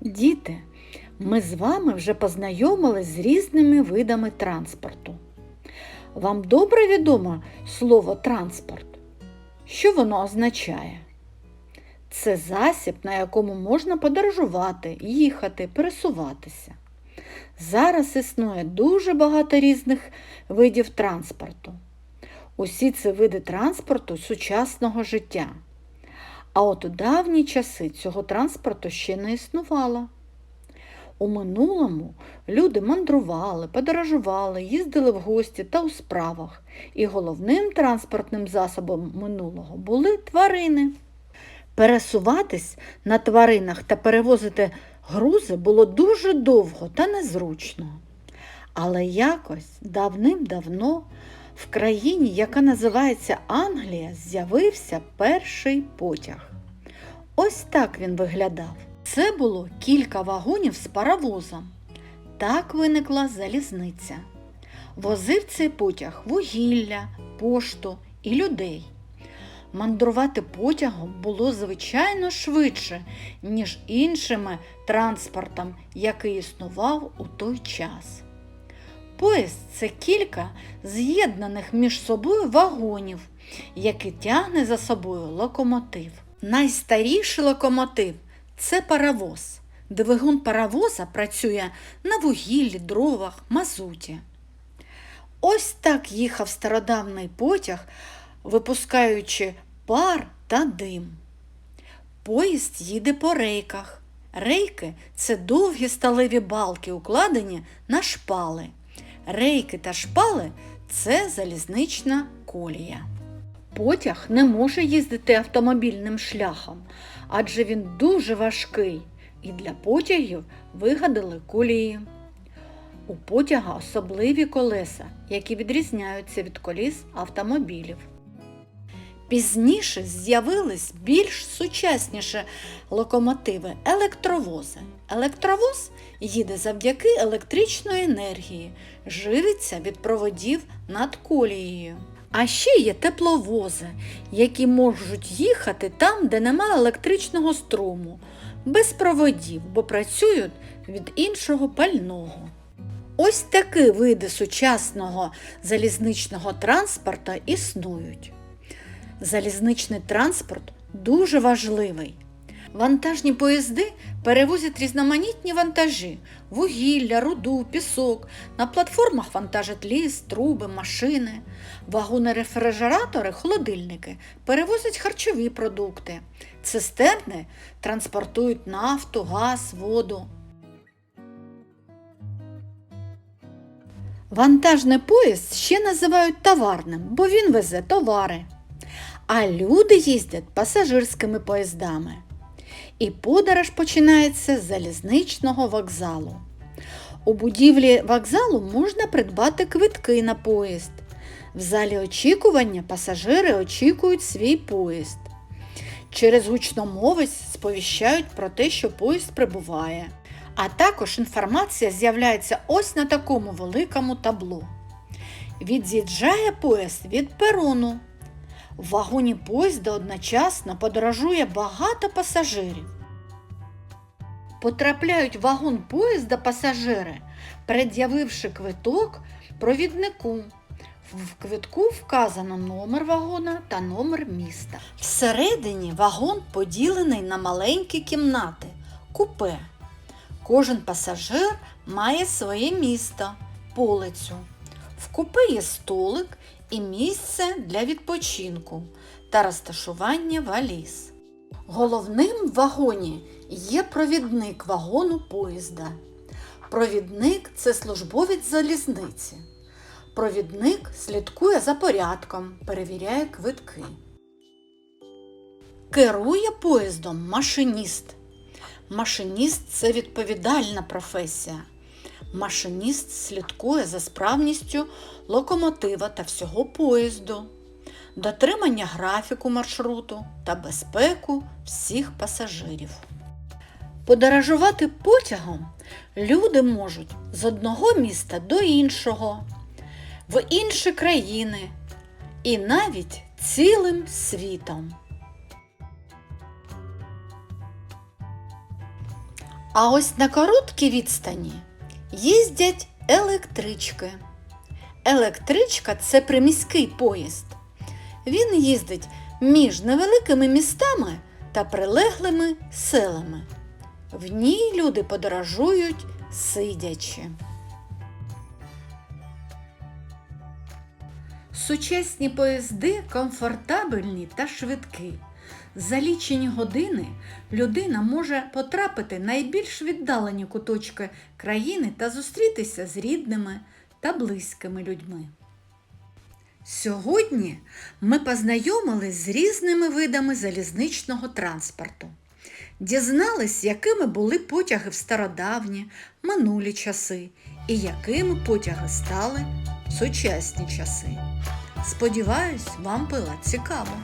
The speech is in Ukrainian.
Діти, ми з вами вже познайомились з різними видами транспорту. Вам добре відомо слово транспорт? Що воно означає? Це засіб, на якому можна подорожувати, їхати, пересуватися. Зараз існує дуже багато різних видів транспорту. Усі ці види транспорту сучасного життя. А от у давні часи цього транспорту ще не існувало. У минулому люди мандрували, подорожували, їздили в гості та у справах. І головним транспортним засобом минулого були тварини. Пересуватись на тваринах та перевозити грузи було дуже довго та незручно. Але якось давним-давно в країні, яка називається Англія, з'явився перший потяг. Ось так він виглядав. Це було кілька вагонів з паровозом. Так виникла залізниця. Возив цей потяг вугілля, пошту і людей. Мандрувати потягом було звичайно швидше, ніж іншими транспортом, який існував у той час. Поїзд це кілька з'єднаних між собою вагонів, які тягне за собою локомотив. Найстаріший локомотив це паровоз. Двигун паровоза працює на вугіллі, дровах, мазуті. Ось так їхав стародавний потяг, випускаючи пар та дим. Поїзд їде по рейках. Рейки це довгі сталеві балки, укладені на шпали. Рейки та шпали це залізнична колія. Потяг не може їздити автомобільним шляхом, адже він дуже важкий, і для потягів вигадали колії. У потяга особливі колеса, які відрізняються від коліс автомобілів. Пізніше з'явились більш сучасніші локомотиви електровози. Електровоз їде завдяки електричної енергії, живиться від проводів над колією. А ще є тепловози, які можуть їхати там, де немає електричного струму, без проводів, бо працюють від іншого пального. Ось такі види сучасного залізничного транспорту існують. Залізничний транспорт дуже важливий. Вантажні поїзди перевозять різноманітні вантажі вугілля, руду, пісок. На платформах вантажать ліс, труби, машини. Вагони-рефрижератори, холодильники перевозять харчові продукти. Цистерни транспортують нафту, газ, воду. Вантажний поїзд ще називають товарним, бо він везе товари. А люди їздять пасажирськими поїздами. І подорож починається з залізничного вокзалу. У будівлі вокзалу можна придбати квитки на поїзд. В залі очікування пасажири очікують свій поїзд. Через гучномовець сповіщають про те, що поїзд прибуває. А також інформація з'являється ось на такому великому табло. Від'їжджає поїзд від перону. В вагоні поїзда одночасно подорожує багато пасажирів. Потрапляють в вагон поїзда пасажири, пред'явивши квиток провіднику. В квитку вказано номер вагона та номер міста. Всередині вагон поділений на маленькі кімнати купе. Кожен пасажир має своє місто, полицю. В купе є столик і місце для відпочинку та розташування валіз. Головним в вагоні є провідник вагону поїзда. Провідник це службовець залізниці. Провідник слідкує за порядком, перевіряє квитки. Керує поїздом машиніст. Машиніст це відповідальна професія. Машиніст слідкує за справністю локомотива та всього поїзду, дотримання графіку маршруту та безпеку всіх пасажирів. Подорожувати потягом люди можуть з одного міста до іншого, в інші країни і навіть цілим світом. А ось на короткій відстані їздять електрички. Електричка це приміський поїзд. Він їздить між невеликими містами та прилеглими селами. В ній люди подорожують сидячи. Сучасні поїзди комфортабельні та швидкі. За лічені години людина може потрапити найбільш віддалені куточки країни та зустрітися з рідними та близькими людьми. Сьогодні ми познайомились з різними видами залізничного транспорту. Дізнались, якими були потяги в стародавні, минулі часи і якими потяги стали в сучасні часи. Сподіваюсь, вам було цікаво.